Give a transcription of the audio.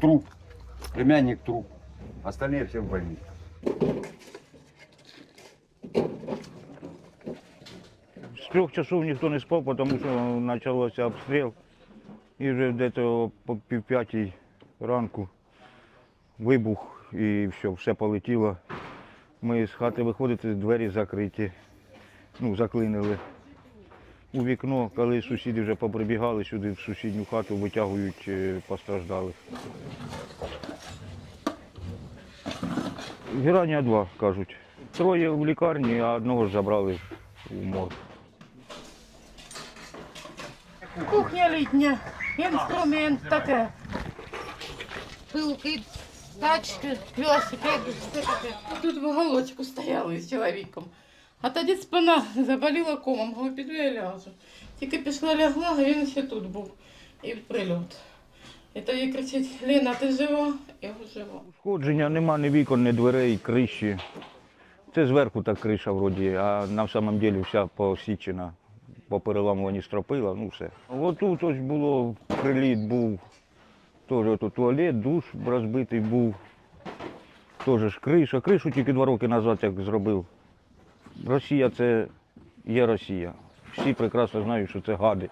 Труп. Племянник труп. Остальные все в больнице. З трьох часов ніхто не спав, тому що почався обстріл. І вже десь по пів п'ятій ранку вибух і все, все полетіло. Ми з хати виходити, двері закриті, ну, заклинили. У вікно, коли сусіди вже поприбігали сюди в сусідню хату, витягують е, постраждалих. Герання два, кажуть. Троє в лікарні, а одного ж забрали в морг. Кухня літня, інструмент таке. Пилки, тачки, все таке. Тут в уголочку стояли з чоловіком. А тоді спина заболіла комом, говорю, піду я ляжу. Тільки пішла лягла, а він ще тут був. І в прильот. І тоді кричить, Ліна, ти жива? Я говорю, жива. Ушкодження нема ні вікон, ні дверей, криші. Це зверху так криша вроді, а на самом деле вся посічена, попереламувані стропила, ну все. Отут ось було приліт був, теж тут туалет, душ розбитий був. Теж криша. Кришу тільки два роки назад як зробив. Росія це є Росія. Всі прекрасно знають, що це гади.